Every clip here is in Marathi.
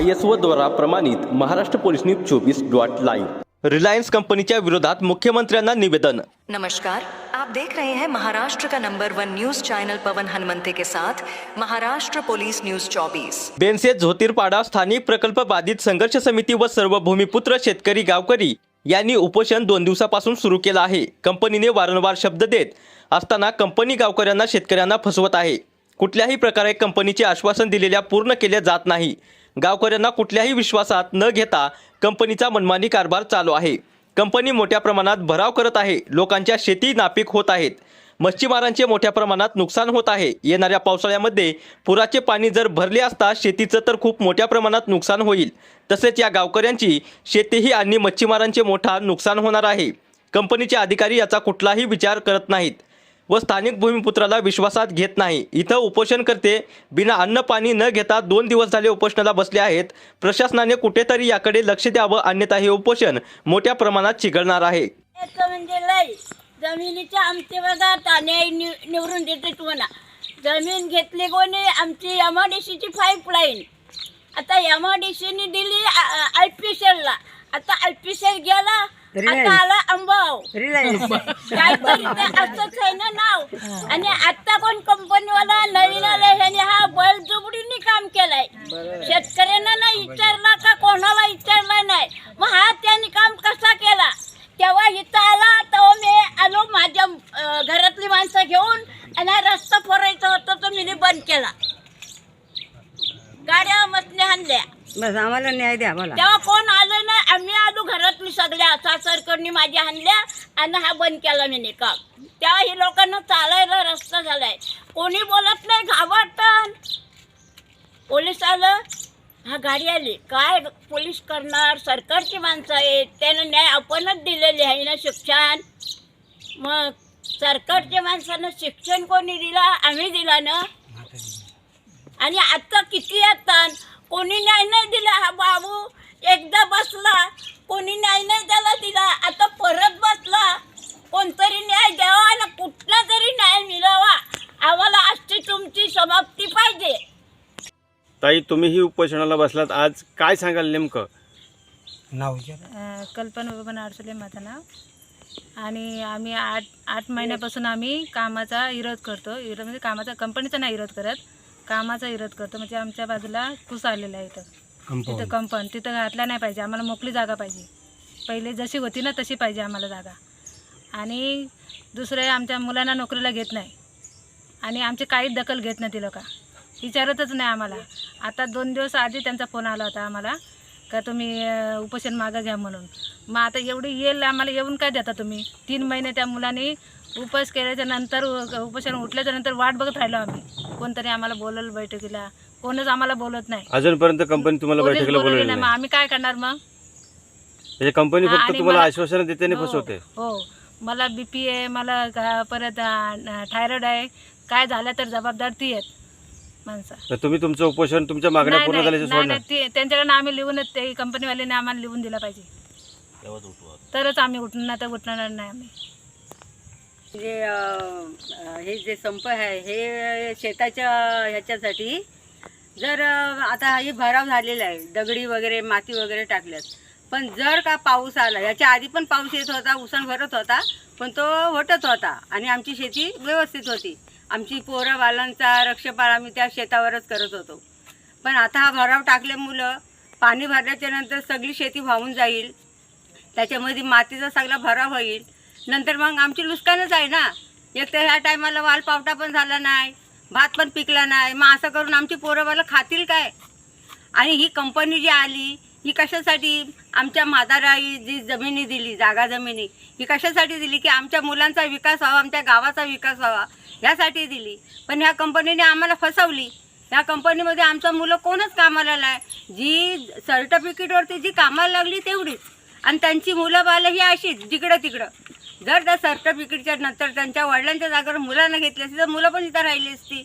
आय एस ओ द्वारा प्रमाणित महाराष्ट्र पोलीस न्यूज चोवीस डॉट लाईव्ह. रिलायन्स कंपनीच्या विरोधात मुख्यमंत्र्यांना निवेदन. नमस्कार. आप देख रहे हैं महाराष्ट्र का number one news channel Pawan Hanumante के साथ महाराष्ट्र पुलिस न्यूज 24 बेनसे झोतीरपाडा स्थानिक प्रकल्प बाधित संघर्ष समिती व सर्व भूमिपुत्र शेतकरी गावकरी यांनी उपोषण दोन दिवसापासून सुरू केलं आहे. कंपनीने वारंवार शब्द देत असताना कंपनी गावकऱ्यांना शेतकऱ्यांना फसवत आहे. कुठल्याही प्रकारे कंपनीचे आश्वासन दिलेल्या पूर्ण केले जात नाही. गावकऱ्यांना कुठल्याही विश्वासात न घेता कंपनीचा मनमानी कारभार चालू आहे. कंपनी मोठ्या प्रमाणात भराव करत आहे. लोकांच्या शेती नापीक होत आहेत. मच्छीमारांचे मोठ्या प्रमाणात नुकसान होत आहे. येणाऱ्या पावसाळ्यामध्ये पुराचे पाणी जर भरले असता शेतीचं तर खूप मोठ्या प्रमाणात नुकसान होईल. तसेच या गावकऱ्यांची शेतीही आणि मच्छीमारांचे मोठा नुकसान होणार आहे. कंपनीचे अधिकारी याचा कुठलाही विचार करत नाहीत. व स्थानिक भूमिपुत्राला विश्वासात घेत नाही. इथं उपोषण करते बिना अन्न पाणी न घेता दोन दिवस झाले उपोषणाला बसले आहेत. प्रशासनाने कुठेतरी याकडे लक्ष द्यावं अन्यथा हे उपोषण मोठ्या प्रमाणात चिघळणार आहे. म्हणजे जमिनीच्या आमचे बघा ताने निवडून देते तुम्हाला. जमीन घेतली कोणी? आमची एमआयडीसीची पाईपलाईन आता एमआयडीसीने दिली आय पी ला. आता आय पी गेला आता आला अंबाव काहीतरी ते असंच आहे ना नाव आणि आता कोण कंपनीवाला नवीन आला ह्याने हा बळजुबडीने काम केलंय. शेतकऱ्यांना नाही विचारला का कोणाला विचारला नाही. मग हा त्यांनी काम कसा केला? तेव्हा इथं आला तेव्हा मी आलो माझ्या अं, घरातली माणसं घेऊन आणि हा रस्ता फोरायचा होता तो मी बंद केला. गाड्या मसने आणल्या बस आम्हाला न्याय द्या बोला. तेव्हा कोण आलं नाही आम्ही आलो घरातली सगळ्या सासरकडनी माझ्या आणल्या आणि हा बंद केला मी काम तेव्हा ही लोकांना चालायला रस्ता झालाय. कोणी बोलत नाही घाबरतात. पोलीस आलं हा गाडी आली. काय पोलीस करणार? सरकारची माणसं आहेत. त्यानं न्याय आपणच दिलेले आहे ना शिक्षण? मग सरकारच्या माणसानं शिक्षण कोणी दिला? आम्ही दिला ना? आणि आता किती येतात? कोणी न्याय नाही दिला हा बाबू. एकदा बसला कोणी न्याय नाही त्याला दिला. आता परत बसला. कोणतरी न्याय द्यावा ना कुठला तरी न्याय मिळावा. आम्हाला आजची तुमची समाप्ती पाहिजे. ताई तुम्हीही उपोषणाला बसलात. आज काय सांगाल नेमकं? नाव विचार. अ, कल्पना बबन अडसले माझं नाव. आणि आम्ही आठ आठ महिन्यापासून आम्ही कामाचा विरोध करतो. विरोध म्हणजे कामाचा कंपनीचा नाही विरोध करत. कामाचा विरोध करतो. म्हणजे आमच्या बाजूला कुस आलेला आहे इथं. तिथं कंपन तिथं घातला नाही पाहिजे. आम्हाला मोकळी जागा पाहिजे. पहिले जशी होती ना तशी पाहिजे आम्हाला जागा. आणि दुसरे आमच्या मुलांना नोकरीला घेत नाही. आणि आमची काहीच दखल घेत नाही ती लोक. विचारतच नाही आम्हाला. आता दोन दिवस आधी त्यांचा फोन आला होता आम्हाला का तुम्ही उपोषण मागं घ्या म्हणून. मग आता एवढी येईल आम्हाला येऊन काय देता तुम्ही? तीन महिने त्या मुलांनी उपास केल्याच्यानंतर उ- उपोषण उठल्याच्या नंतर वाट बघत राहिलो आम्ही. कोणतरी आम्हाला बोलवलं बैठकीला. कोणच आम्हाला बोलत नाही. अजूनपर्यंत कंपनी तुम्हाला कोणीच बैठकीला बोलवलं नाही. मग आम्ही काय करणार मग? म्हणजे कंपनी हा, फक्त आणि तुम्हाला मला- आश्वासन देते आणि हो, फसवते. हो. मला बी पी आहे मला परत थायरॉइड आहे. काय झालं तर जबाबदार ती आहेत माणसं. तर तुम्ही तुमचं उपोषण तुमच्या मागण्या नाही, पूर्ण नाही, झाल्याच्या नाही, सोडणार. नाही, ते- त्यांच्याकडनं आम्ही लिहून ते कंपनीवाल्याने आम्हाला लिहून दिला पाहिजे. तरच आम्ही उठणार नाही तर उठणार नाही आम्ही. जे हे जे संप आहे हे शेताच्या ह्याच्यासाठी जर आता हे भराव झालेला आहे दगडी वगैरे माती वगैरे टाकल्यात. पण जर का पाऊस आला याच्या आधी पण पाऊस येत होता उसण भरत होता पण तो होतच होता आणि आमची शेती व्यवस्थित होती. आमची पोरं बालांचा रक्षपाळ आम्ही त्या शेतावरच करत होतो. पण आता हा भराव टाकल्यामुळं पाणी भरल्याच्या नंतर सगळी शेती वाहून जाईल. त्याच्यामध्ये मातीचा सगळा भराव होईल. नंतर मग आमची नुकसानच आहे ना. एक तर ह्या टायमाला वाल पावटा पण झाला नाही भात पण पिकला नाही. मग असं करून आमची पोरं मला खातील काय? आणि ही कंपनी जी आली ही कशासाठी आमच्या म्हातारा ही जी जमिनी दिली जागा जमिनी ही कशासाठी दिली की आमच्या मुलांचा विकास व्हावा आमच्या गावाचा विकास व्हावा ह्यासाठी दिली. पण ह्या कंपनीने आम्हाला फसवली. ह्या कंपनीमध्ये आमचं मुलं कोणच कामाला नाही. जी सर्टिफिकेटवरती जी कामाला लागली तेवढीच. आणि त्यांची मुलं बालं ही अशीच जिकडं तिकडं. जर त्या सर्टिफिकेटच्या नंतर त्यांच्या वडिलांच्या जागेवर मुलांना घेतली असती तर मुलं पण इथं राहिली असती.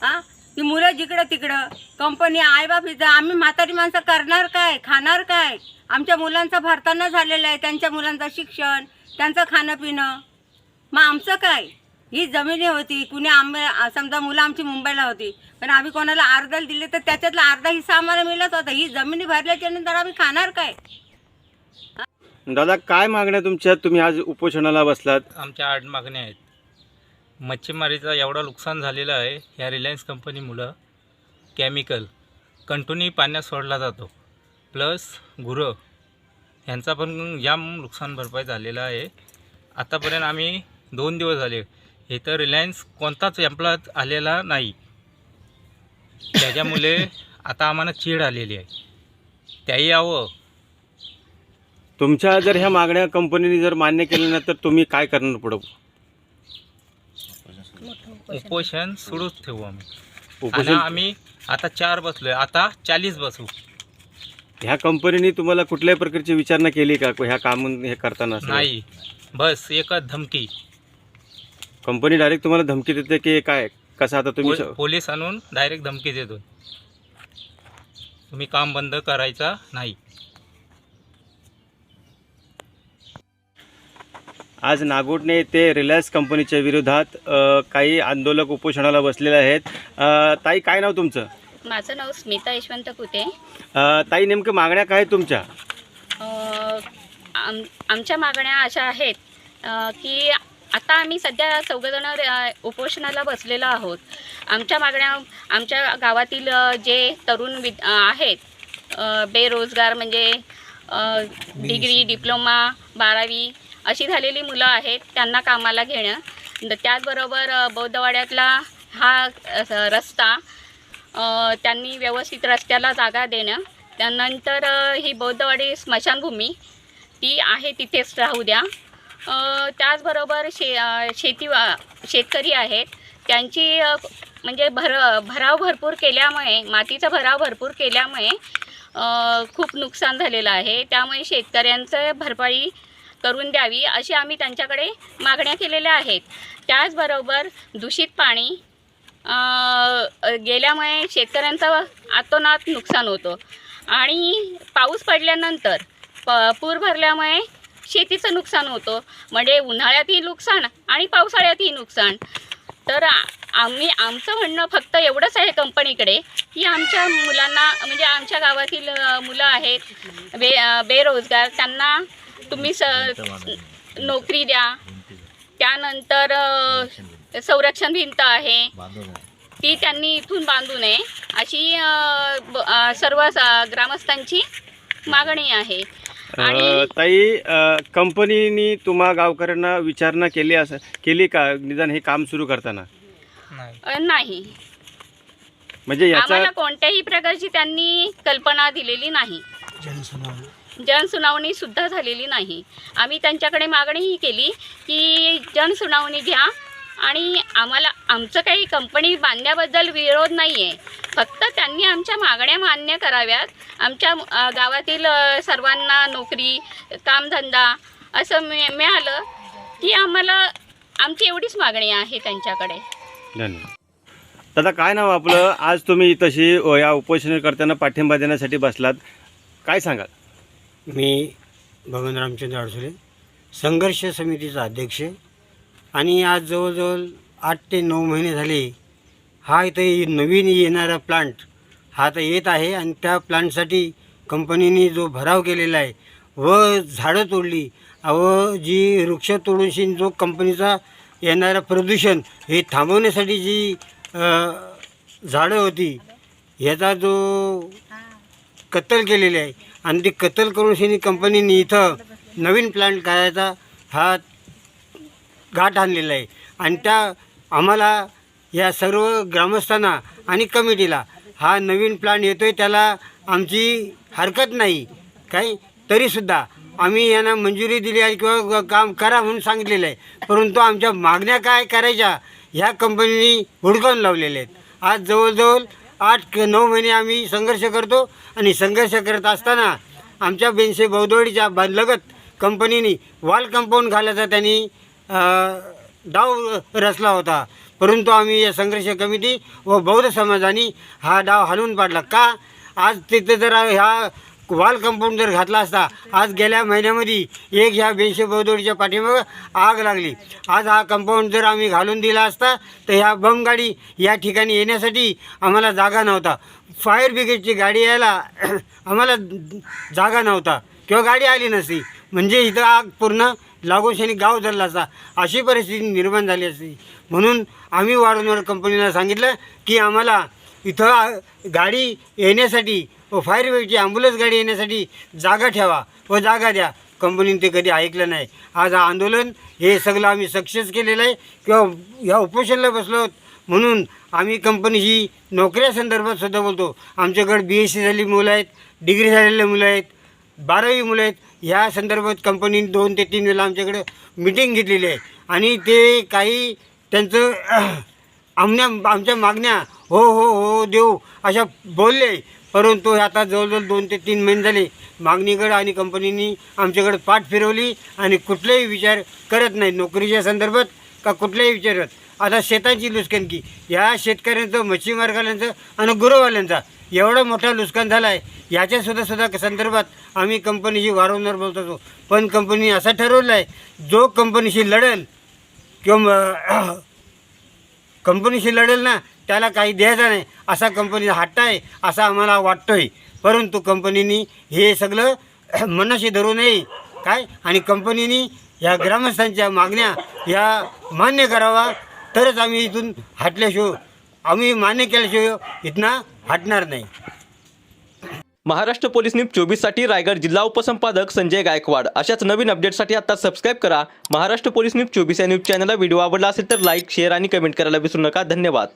हां? ती मुलं जिकडं तिकडं कंपनी आईबाप इथं आम्ही म्हातारी माणसं करणार काय खाणार काय? आमच्या मुलांचा भरताना झालेलं आहे त्यांच्या मुलांचं शिक्षण त्यांचं खाणं पिणं मग आमचं काय? ही जमिनी होती कुणी आंबे समजा मुलं आमची मुंबईला होती पण आम्ही कोणाला अर्धा दिले तर त्याच्यातला अर्धा हिस्सा आम्हाला मिळत होता. ही जमिनी भरल्याच्या नंतर आम्ही खाणार काय? दादा काय मागण्या तुमच्या तुम्ही आज उपोषणाला बसलात. आमच्या आठ मागण्या आहेत. मच्छीमारीचा एवढा नुकसान झालेलं आहे ह्या रिलायन्स कंपनीमुळं. केमिकल कंटिन्यू पाण्यात सोडला जातो. प्लस गुरं ह्यांचा पण जाम नुकसान भरपाई झालेला आहे. आतापर्यंत आम्ही दोन दिवस झाले इथं रिलायन्स कोणताच एम्प्लॉय आलेला नाही. त्याच्यामुळे आता आम्हाला चीड आलेली आहे. त्याही यावं. तुमच्या जर ह्या मागण्या कंपनीने जर मान्य केल्या नाही तर तुम्ही काय करणार पुढं? उपोषण सुरूच ठेवू आम्ही. आणि उपोषण आम्ही आता चार बसलोय आता चाळीस बसू. ह्या कंपनीने तुम्हाला कुठल्याही प्रकारची विचारणा केली का? ह्या काम हे करताना असं? नाही. बस एकच धमकी. कंपनी डायरेक्ट तुम्हाला धमकी देते की काय? कसं आता तुम्ही पोलीस आणून डायरेक्ट धमकी देतो तुम्ही काम बंद करायचा नाही. आज नागोडने येथे रिलायन्स कंपनीच्या विरोधात अ, काही आंदोलक उपोषणाला बसलेले आहेत. अ, ताई काय नाव तुमचं? माझं नाव स्मिता यशवंत कुते अ, ताई नेमकं मागण्या काय आहेत तुमच्या? अ, आम आमच्या मागण्या अशा आहेत अ, की आता आम्ही सध्या चौघजण उपोषणाला बसलेलो आहोत. आमच्या मागण्या आमच्या गावातील अ, जे तरुण अ, आहेत अ, बेरोजगार म्हणजे अ, डिग्री डिप्लोमा बारावी अशी झालेली मुलं आहेत त्यांना कामाला घेणं. त्याचबरोबर बौद्धवाड्यातला हा रस्ता त्यांनी व्यवस्थित रस्त्याला जागा देणं. त्यानंतर ही बौद्धवाडी स्मशानभूमी ती आहे तिथेच राहू द्या. त्याचबरोबर शे शेती वा- शेतकरी आहेत. त्यांची म्हणजे भर भराव भरपूर केल्यामुळे मातीचा भराव भरपूर केल्यामुळे खूप नुकसान झालेलं आहे. त्यामुळे शेतकऱ्यांचं भरपाई करून द्यावी अशी आम्ही त्यांच्याकडे मागण्या केलेल्या आहेत. त्याचबरोबर दूषित पाणी गेल्यामुळे शेतकऱ्यांचं आतोनात नुकसान होतं. आणि पाऊस पडल्यानंतर प पूर भरल्यामुळे शेतीचं नुकसान होतं. म्हणजे उन्हाळ्यातही नुकसान आणि पावसाळ्यातही नुकसान. तर आम्ही आमचं म्हणणं फक्त एवढंच आहे कंपनीकडे की आमच्या मुलांना म्हणजे आमच्या गावातील मुलं आहेत बे बेरोजगार त्यांना तुम्ही स नोकरी द्या. त्यानंतर संरक्षण भिंत. आहे. ती त्यांनी इथून बांधू नये अशी सर्व ग्रामस्थांची मागणी आहे. आणि ताई कंपनीने तुम्हा गावकऱ्यांना विचारणा केली असं केली का? निदान हे काम सुरू करताना? नाही. म्हणजे याचा आम्हाला कोणत्याही प्रकारची त्यांनी कल्पना दिलेली नाही. जनसुनावणी सुद्धा झालेली नाही. आम्ही त्यांच्याकडे मागणीही केली की जनसुनावणी घ्या आणि आम्हाला आमचं काही कंपनी बांधण्याबद्दल विरोध नाही आहे फक्त त्यांनी आमच्या मागण्या मान्य कराव्यात. आमच्या गावातील सर्वांना नोकरी कामधंदा असं मि मिळालं की आम्हाला आमची एवढीच मागणी आहे त्यांच्याकडे. धन्यवाद. दादा काय नाव आपलं? आज तुम्ही तशी या उपोषणकर्त्यांना पाठिंबा देण्यासाठी बसलात. काय सांगाल? मी भगवान रामचंद्र अडसुले संघर्ष समितीचा अध्यक्ष आहे. आणि आज जवळजवळ आठ ते नऊ महिने झाले हा इथं नवीन येणारा प्लांट हा आता येत आहे आणि त्या प्लांटसाठी कंपनीने जो भराव केलेला आहे व झाडं तोडली व जी वृक्ष तोडूनशी जो कंपनीचा येणारा प्रदूषण हे थांबवण्यासाठी जी झाडं होती ह्याचा जो कत्तल केलेली आहे आणि ती कत्तल करून शिनी कंपनीने इथं नवीन प्लांट करायचा हा घाट आणलेला आहे. आणि त्या आम्हाला या सर्व ग्रामस्थांना आणि कमिटीला हा नवीन प्लांट येतो आहे त्याला आमची हरकत नाही. काय? तरीसुद्धा आम्ही यांना मंजुरी दिली आहे किंवा काम करा म्हणून सांगितलेलं आहे. परंतु आमच्या मागण्या काय करायच्या ह्या कंपनीने हुडकावून लावलेल्या आहेत. आज जवळजवळ आठ नऊ महिने आम्ही संघर्ष करतो आणि संघर्ष करत असताना आमच्या बेनसे बौद्धवाडीच्या बा- लगत कंपनीने वॉल कंपाऊंड घालायचा त्यांनी डाव रचला होता. परंतु आम्ही या संघर्ष कमिटी व बौद्ध समाजाने हा डाव हलवून पाडला. का? आज तिथे जर ह्या वाल कंपाऊंड जर घातला असता आज गेल्या महिन्यामध्ये एक ह्या बेनशे बौद्धोडीच्या पाठीमागं आग लागली. आज हा कंपाऊंड जर आम्ही घालून दिला असता तर ह्या बम गाडी या ठिकाणी येण्यासाठी आम्हाला जागा नव्हता. फायर ब्रिगेडची गाडी यायला आम्हाला जागा नव्हता किंवा गाडी आली नसती. म्हणजे इथं आग पूर्ण लागोशानी गाव धरला असता. अशी परिस्थिती निर्माण झाली असती. म्हणून आम्ही वारंवार कंपनीला सांगितलं की आम्हाला इथं गाडी येण्यासाठी व फायर ब्रिगेडची ॲम्ब्युलन्स गाडी येण्यासाठी जागा ठेवा व जागा द्या. कंपनीने ते कधी ऐकलं नाही. आज हा आंदोलन हे सगळं आम्ही सक्सेस केलेलं आहे. किंवा ह्या उपोषणला बसलो आहोत म्हणून आम्ही कंपनीची नोकऱ्या संदर्भात सुद्धा बोलतो. आमच्याकडे बी एस सी झालेली मुलं आहेत डिग्री झालेली मुलं आहेत बारावी मुलं आहेत. ह्या संदर्भात कंपनीने दोन ते तीन वेळा आमच्याकडे मिटिंग घेतलेली आहे. आणि ते काही त्यांचं आमच्या आमच्या मागण्या हो हो हो देऊ अशा बोलले. परंतु आता जवळजवळ दोन ते तीन महिने झाले मागणीकडं आणि कंपनीनी आमच्याकडे पाठ फिरवली आणि कुठलाही विचार करत नाही नोकरीच्या संदर्भात का कुठलाही विचारत आता शेतांची नुकसानकी या शेतकऱ्यांचं मच्छीमारवाल्यांचं आणि गुरुवाल्यांचा एवढा मोठा नुकसान झाला आहे याच्यासुद्धा सुद्धा संदर्भात आम्ही कंपनीशी वारंवार बोलत असतो. पण कंपनी असं ठरवलं आहे जो कंपनीशी लढेल किंवा कंपनीशी लढेल ना त्याला काही द्यायचं नाही. असा कंपनीचा हट्ट आहे असा आम्हाला वाटतोय. परंतु कंपनीनी हे सगळं मनाशी धरू नये. काय? आणि कंपनीनी या ग्रामस्थांच्या मागण्या या मान्य करावा. तरच आम्ही इथून हटल्याशिवाय आम्ही मान्य केल्याशिवाय इथनं हटणार नाही. महाराष्ट्र पोलीस न्यूज चोवीससाठी रायगड जिल्हा उपसंपादक संजय गायकवाड. अशाच नवीन अपडेटसाठी आता सबस्क्राईब करा. महाराष्ट्र पोलीस न्यूज चोवीस या न्यूज चॅनलला व्हिडिओ आवडला असेल तर लाईक शेअर आणि कमेंट करायला विसरू नका. धन्यवाद.